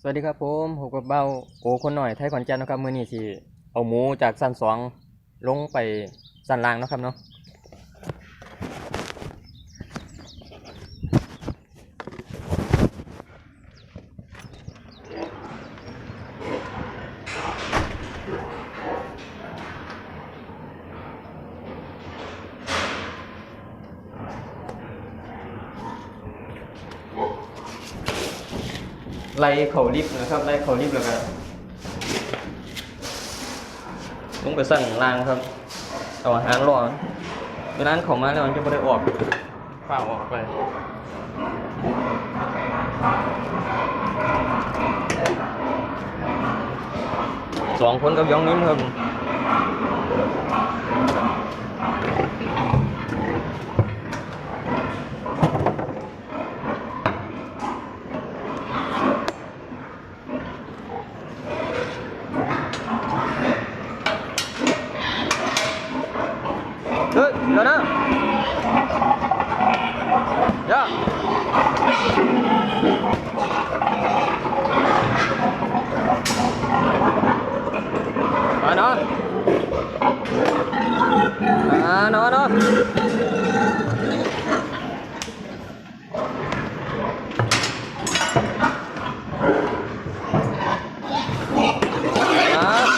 สวัสดีครับผมผมกับเบ้าโอคนหน่อยไทยขอนแก่นนะครับมือนี้สิเอาหมูจากสั้นสองลงไปสั้นล่างนะครับเนาะ ไล่เขาลิฟต์นะครับไล่เขาลิฟต์แล้วก็ลงไปสั่งล่างครับเอาอาหารรอเวลาเขามาแล้วมันจะไม่ได้ออกฝ่าออกไปสองคนกับยองนิ้มครับ เฮ้ยเดี๋ยวนะย่ามาเนาะ มาเนาะเนาะมา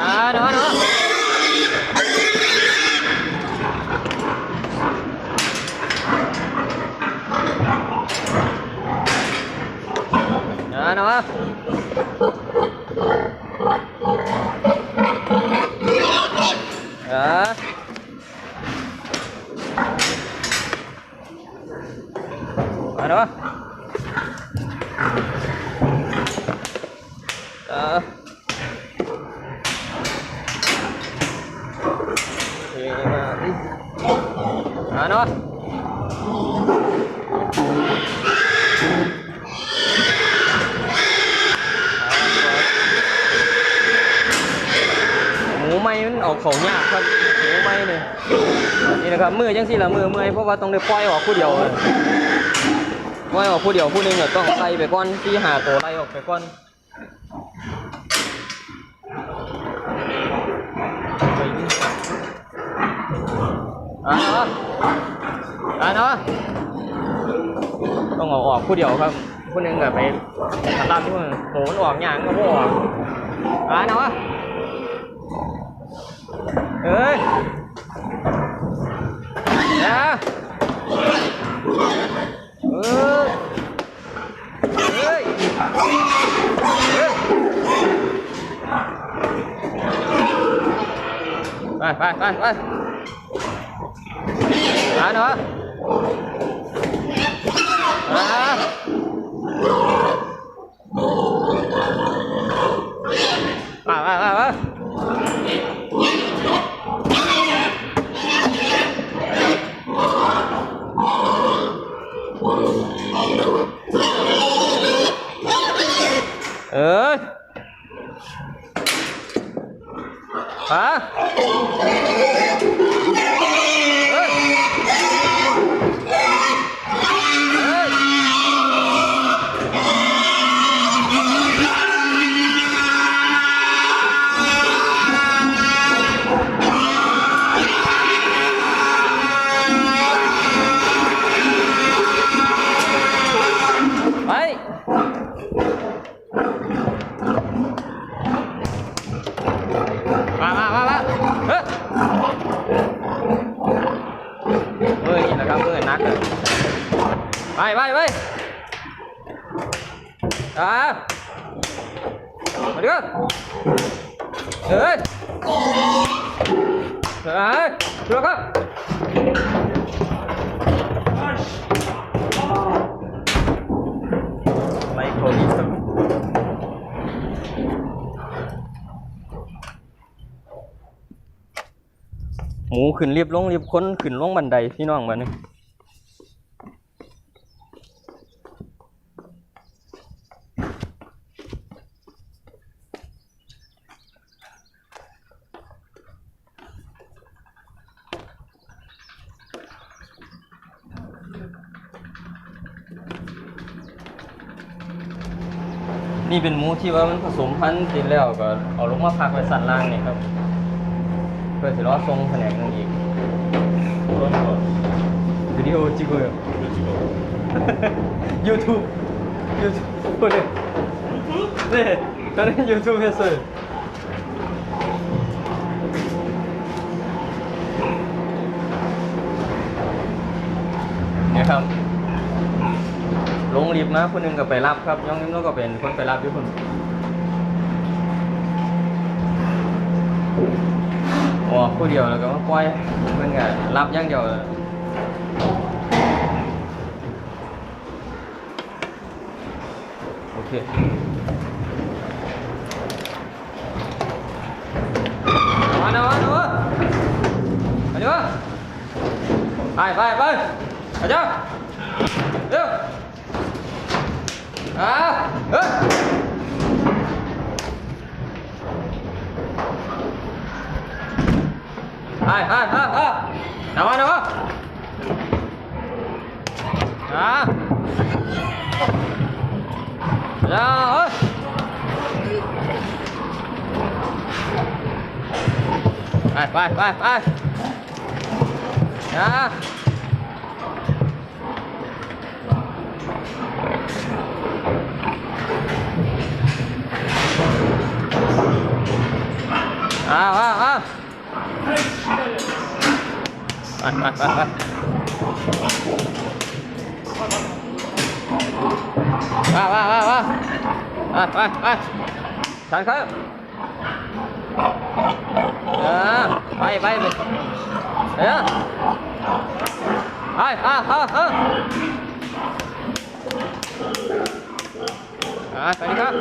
มาเนาะเนาะมาเนาะอ่ามาเนาะอ่า โอเคมาดิมาเนาะ หมูไม้มันออกเขายากครับหมูไม้เนี่ยนี่นะครับมือจังสิละมือเมื่อยเพราะว่าต้องได้ปล่อยออกผู้เดียวปล่อยออกผู้เดียวผู้นึงก็ต้องไล่ไปก่อนที่หาตัวไล่ออกไปก่อน อ่าเนาะเนาะต้องเอาออกผู้เดียวครับผู้นึงก็ไปทำตามที่มันโหมันออกอย่างก็บ่ออกอ่าเนาะเอ้ยนะเออเอ้ยไปไปไปไป à nữa à à à à à ơi hả? ไปมามามาเฮ้ยนี่แหละครับเพื่อนนักเลยไปไปไป หมูขึ้นเรียบลงเรียบค้นขึ้นลงบันไดพี่น้องมานี่นี่เป็นหมูที่ว่ามันผสมพันธุ์เสร็แล้วก็เอาลงมาพักไว้สันล่างเนี่ยครับ พื่อสิรอทรงแผนกหนึงอีกวิดีโอจิโกะ YouTube YouTube เนี่ยเนี่ตอนนี้ YouTube เนี่ยสุดนะครับ ลงรีบมาคนหนึ่งก็ไปรับครับย่องนิ้มก็เป็นคนไปรับด้วยคน อ๋อผู้เดียวแล้วก็มาปล่อยเพื่อนก็รับอย่างเดียว โอเค มาหน่อยมาหน่อยมาดิวะไปไปไปไปจ้าเร็ว อ่าเฮ้ยไปไปไปไป nào mà nào à ra ơi ไปไปไปไปนะอ้าวอ้าวอ้าวไปไปไปไปว้าวว้าวว้าวว้าวไปไปไปฉันครับเออไปไปไปเออไปอะอะอะอะสวัสดีครับ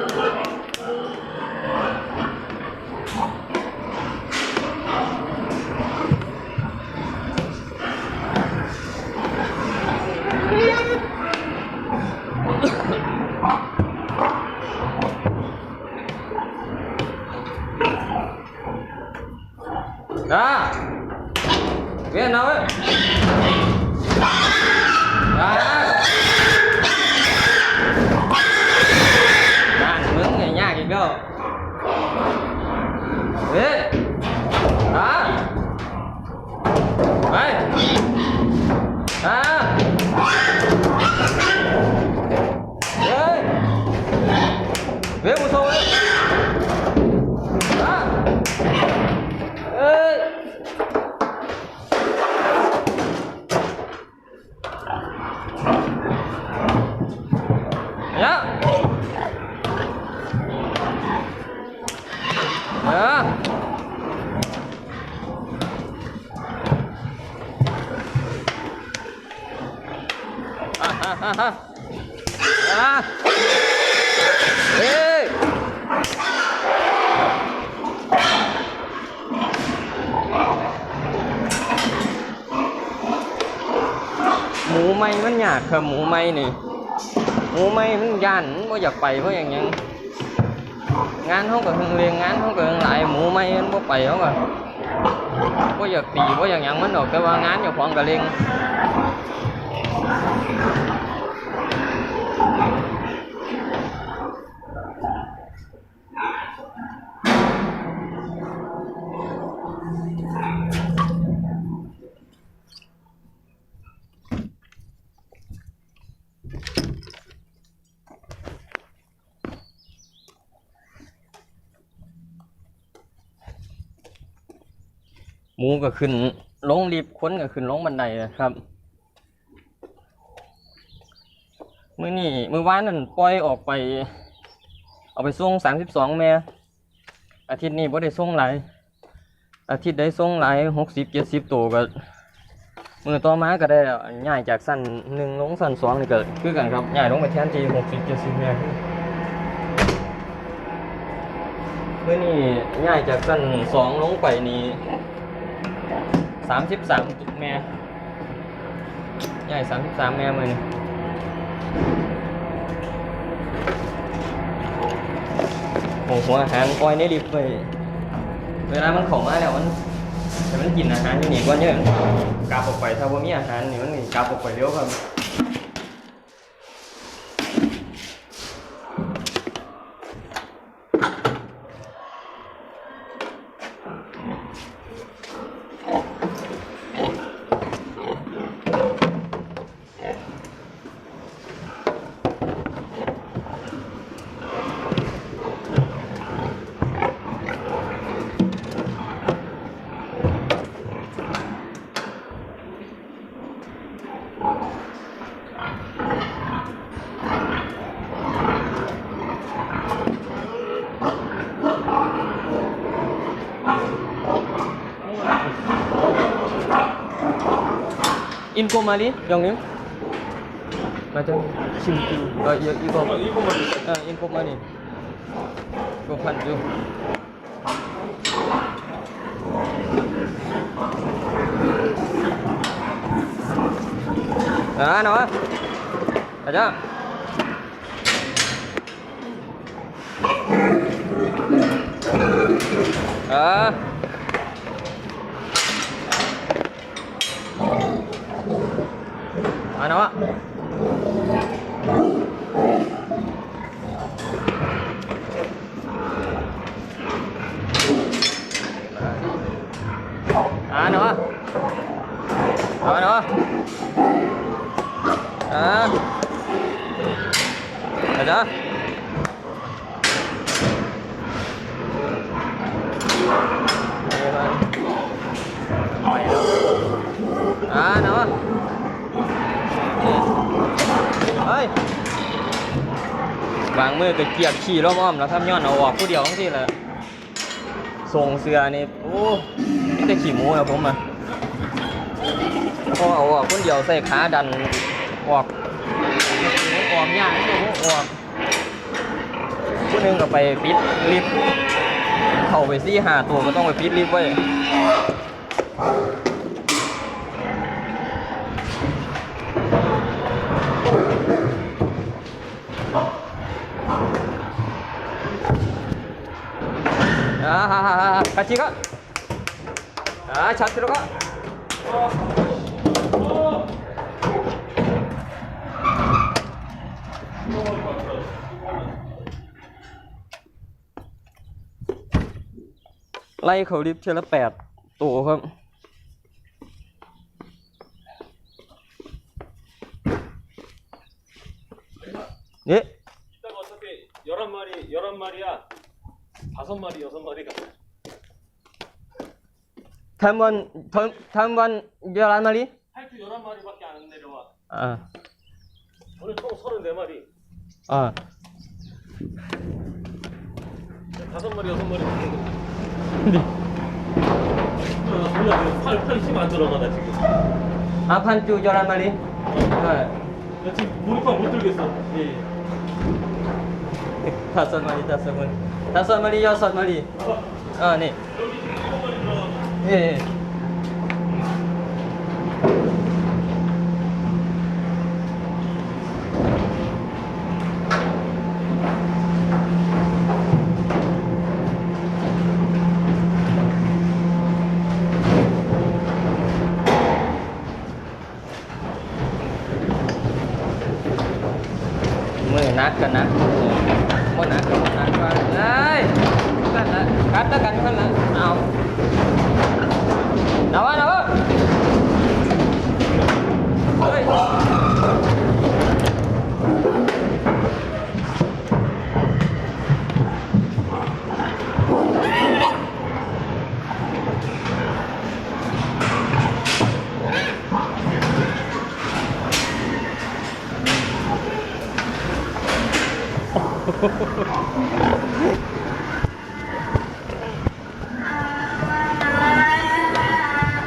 Ja. Ah, ah, ah, ah. Ah. Hey. หมูไหมมันยากครับหมูไหมนี่ หมูไม่มันย่านมันบ่อยากไปเพราะอย่างยัง งานเขาก็เฮงเรียงงานเขาก็หึงหลายหมูไม่มันบ่ไปเขาก็บ่อยากตีบ่อยากหยังมันดอกแต่ว่างานอยู่ของก็เรียง หมูก็ขึ้นลงรีบค้นก็ขึ้นลงบันไดนะครับมื้อนี้มื้อวานนั่นปล่อยออกไป เอาไปส่งสามสิบสองแม่อาทิตย์นี้บ่ได้ส่งหลายอาทิตย์ได้ส่งหลายหกสิบเจ็ดสิบตัวก็มือต่อมาก็ได้ย้ายจากสั้นหนึ่งลงสั้นสองนี่ก็คือกันครับย้ายลงไปแทนที่หกสิบเจ็ดสิบแม่เมื่อนี้ย้ายจากสั้นสองลงไปนี่ สามสิบสามแม่ใหญ่สามสิบสามแม่มือนี่โอ้หัวอาหารปล่อยในลิฟต์ไปเวลามันของมาแล้วมันแต่มันกินอาหารอยู่นี่ก่อนเยอะกลับออกไปถ้าว่ามีอาหารนี่มันกลับออกไปเร็วครับ 인코 말이 형님? 맞아. 심주. 어 이- 이거. 아, 이거만 어 인코 말이. 이거 반주. 아 나와. 가자. 아. 아나 วางมือก็เกียบขี่รอบอ้อมแล้วครับย้อนเอาออกผู้เดียวทั้งที่เลยส่งเสือนี่โอ้นี่แต่ขี่หมูนะผมอะพอเอาออกคนเดียวใส่ขาดันออกออกยากนี่ผมออกผู้หนึงก็ไปปิดลิฟต์เข้าไปซี่หาตัวก็ต้องไปปิดลิฟต์ไว้ 아, 같이 가. 아, 자 들어가.ไล่เขาลิฟต์เทอละแปดตัวครับ นี่ 이따가 어차피 11마리, 11마리야. 5마리, 6마리가. 다음번 다음번 열한 마리? 팔주 열한 마리밖에 안 내려와. 아. 오늘 총 서른네 마리. 아. 다섯 마리 여섯 마리. 근데. 아, 몰라 팔팔힘안 들어가다 지금. 아 판주 열한 마리? 네. 나 지금 몰입판 못 들겠어. 예. 다섯 마리 다섯 마리 다섯 마리 여섯 마리. 아 네. ยอ